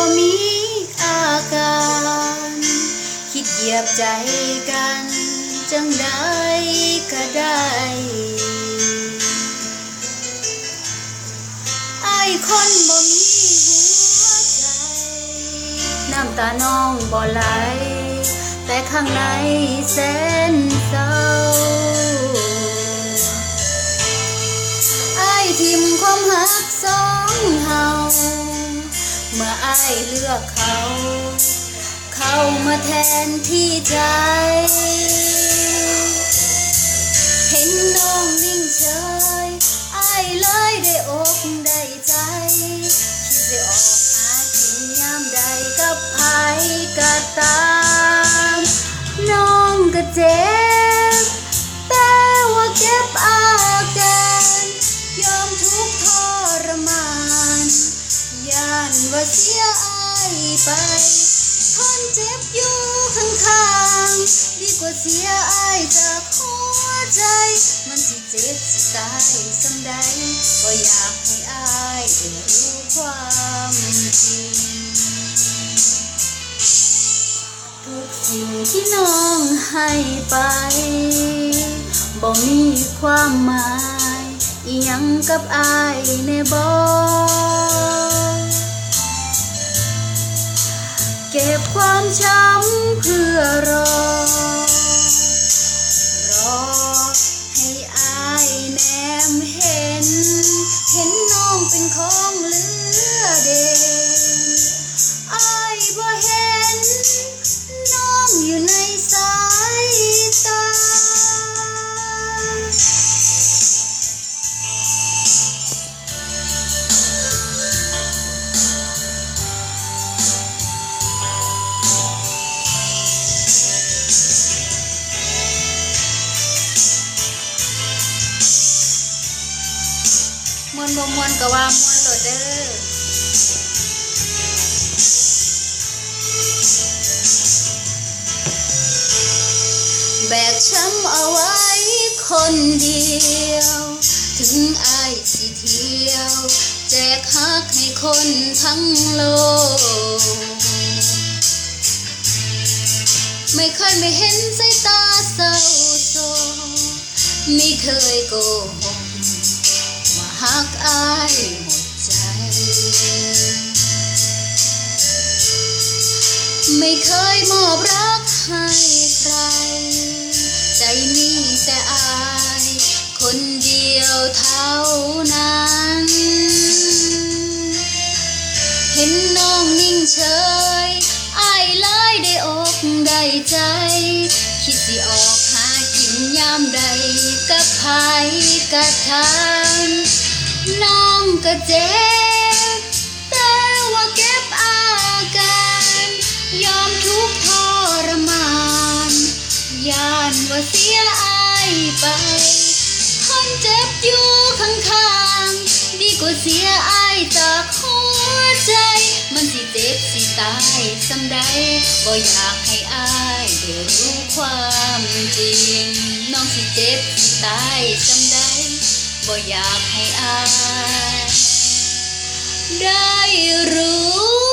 ่มีอาการ คิดเหยียบใจกัน จังได้ก็ได้ไอ้คนบ่มีหัวใจ น้ำตาน้องบ่ไหล แต่ข้างในแสนเศร้าไอ้ทิมความหักสองเฮา เมื่อไอ้ายเลือกเขา เข้ามาแทนที่ใจ เห็นน้องนิ่งเฉยไอ้ายเลยได้อกได้ใจ คิดได้ออกหากินยามใดกับไผก็ตา ไปทนเจ็บอยู่ข้างๆ ดีกว่าเสียอายจากหัวใจ มันสิเจ็บสิตายสำใดก็อยากให้อายได้รู้ความจริง ทุกสิ่งที่น้องให้ไปบ่มีความหมาย อีหยังกับอายในบ่ วนบ่มวนก็ว่ามวนโลดเด้อแบกช้ำเอาไว้คนเดียว ถึงอายสิเที่ยว แจกฮักให้คนทั้งโลก ไม่เคยไม่เห็นสายตาเศร้าโศกไม่เคยโกหก ว่าฮักอายหมดใจ ไม่เคยมอบรักให้ใคร ใจมีแต่อาย คนเดียวเท่านั้น เห็นน้องนิ่งเฉยอายเลยได้อกได้ใจ คิดสิออกหากินยามใดกับไผกะทาน น้องก็เจ็บ แต่ว่าเก็บอาการ ยอมทุกทรมานยานว่าเสียอายไป คนเจ็บอยู่ข้างๆ ดีกว่าเสียอายจากหัวใจ มันสิเจ็บสิตายสำใดก็อยากให้อายได้รู้ความจริง น้องสิเจ็บสิตายสำใด บ่อยากให้อายได้รู้